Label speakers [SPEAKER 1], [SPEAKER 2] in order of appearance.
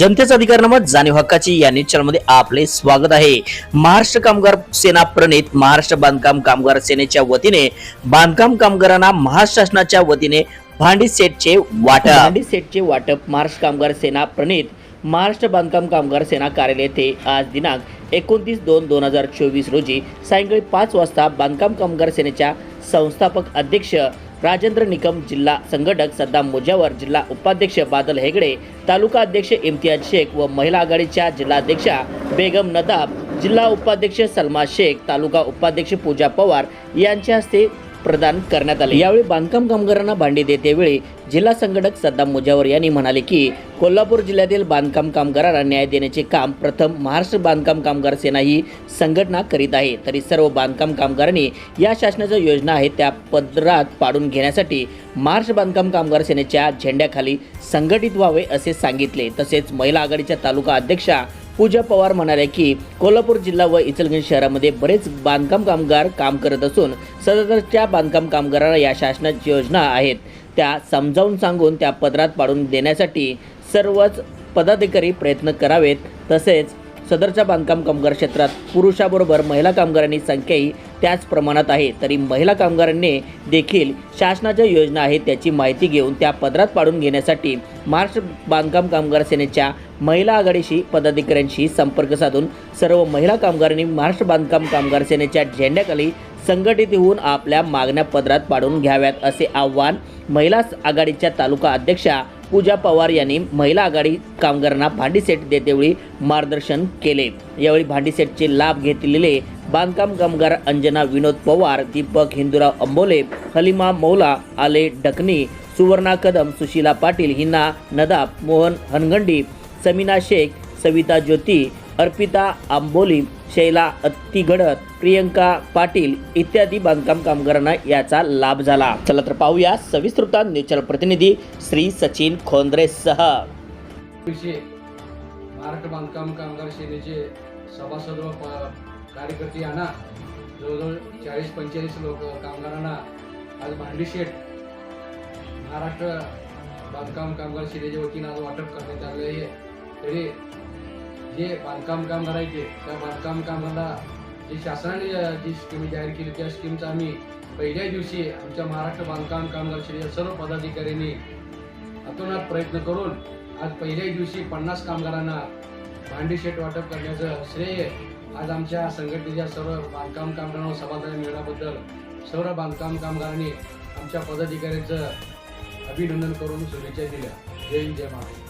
[SPEAKER 1] जनतेचा अधिकारनामा जाणीव हक्काची या न्यूज चॅनलमध्ये आपले स्वागत आहे. महाराष्ट्र कामगार सेना प्रणित महाराष्ट्र बांधकाम कामगार सेनेच्या वतीने बांधकाम कामगारांना महाराष्ट्र शासनाच्या वतीने भांडी सेटचे वाटप. भांडी सेटचे वाटप महाराष्ट्र कामगार सेना प्रणित महाराष्ट्र बांधकाम कामगार सेना कार्यालय येथे आज दिनांक एकोणतीस दोन दोन हजार चोवीस रोजी सायंकाळी पाच वाजता बांधकाम कामगार सेनेच्या संस्थापक अध्यक्ष राजेंद्र निकम जिल्हा संघटक सद्दाम मुजावर जिल्हा उपाध्यक्ष बादल हेगडे तालुका अध्यक्ष इम्तियाज शेख व महिला आघाडीच्या जिल्हाध्यक्षा बेगम नदाब जिल्हा उपाध्यक्ष सलमा शेख तालुका उपाध्यक्ष पूजा पवार यांच्या हस्ते प्रदान करण्यात आले. यावेळी बांधकाम कामगारांना भांडी देतेवेळी जिल्हा संघटक सद्दाम मुजावर यांनी म्हणाले की कोल्हापूर जिल्ह्यातील बांधकाम कामगारांना न्याय देण्याचे काम प्रथम महाराष्ट्र बांधकाम कामगार सेना ही संघटना करीत आहे. तरी सर्व बांधकाम कामगारांनी या शासनाच्या योजना आहेत त्या पदरात पाडून घेण्यासाठी महाराष्ट्र बांधकाम कामगार सेनेच्या झेंड्याखाली संघटित व्हावे असे सांगितले. तसेच महिला आघाडीच्या तालुका अध्यक्षा पूजा पवार म्हणाले की कोल्हापूर जिल्हा व इचलगंज शहरामध्ये बरेच बांधकाम कामगार काम करत असून सदरच्या बांधकाम कामगारांना या शासनाची योजना आहेत. त्या समजावून सांगून त्या पदरात पाडून देण्यासाठी सर्वच पदाधिकारी प्रयत्न करावेत. तसेच सदरच्या बांधकाम कामगार क्षेत्रात पुरुषाबरोबर महिला कामगारांनी संख्याही त्याच प्रमाणात आहे. तरी महिला कामगारांनी देखील शासनाच्या योजना आहेत त्याची माहिती घेऊन त्या पदरात पाडून घेण्यासाठी महाराष्ट्र बांधकाम कामगार सेनेच्या महिला आघाडीशी पदाधिकाऱ्यांशी संपर्क साधून सर्व महिला कामगारांनी महाराष्ट्र बांधकाम कामगार सेनेच्या झेंड्याखाली संघटित होऊन आपल्या मागण्या पदरात पाडून घ्याव्यात असे आव्हान महिला आघाडीच्या तालुका अध्यक्षा पूजा पवार यांनी महिला आघाडी कामगारांना भांडीसेट देतेवेळी मार्गदर्शन केले. यावेळी भांडीसेटचे लाभ घेतलेले बांधकाम कामगार अंजना विनोद पवार दीपक हिंदुराव अंबोले हलिमा मौला आले डकनी सुवर्णा कदम सुशीला पाटील हिना नदाब मोहन हनगंडी समीना शेख सविता ज्योती अर्पिता आंबोली शैला अत्तिगडत प्रियंका पाटील इत्यादी बांधकाम कामगारांना याचा लाभ झाला. चला तर पाहूया सविस्तृता न्यूजल प्रतिनिधी श्री सचिन खोंद्रे
[SPEAKER 2] सह. महाराष्ट्र बांधकाम कामगार सेनेचे सभासद व कार्यकर्ते यांना जवळजवळ चाळीस पंचेचाळीस लोक कामगारांना आज भांडी शेट महाराष्ट्र बांधकाम कामगार सेनेच्या वतीनं आज वाटप करण्यात आले आहे. तरी जे बांधकाम काम करायचे त्या बांधकाम कामाला जे शासनाने जी स्कीम जाहीर केली त्या स्कीमचा आम्ही पहिल्या दिवशी आमच्या महाराष्ट्र बांधकाम कामगार श्रेय सर्व पदाधिकाऱ्यांनी अतोनात प्रयत्न करून आज पहिल्याच दिवशी पन्नास कामगारांना भांडी शेट वाटप करण्याचं श्रेय आज आमच्या संघटनेच्या सर्व बांधकाम कामगारांवर समाधान मिळण्याबद्दल सर्व बांधकाम कामगारांनी आमच्या पदाधिकाऱ्यांचं अभिनंदन करून शुभेच्छा दिल्या. जय हिंद जय महाराष्ट्र.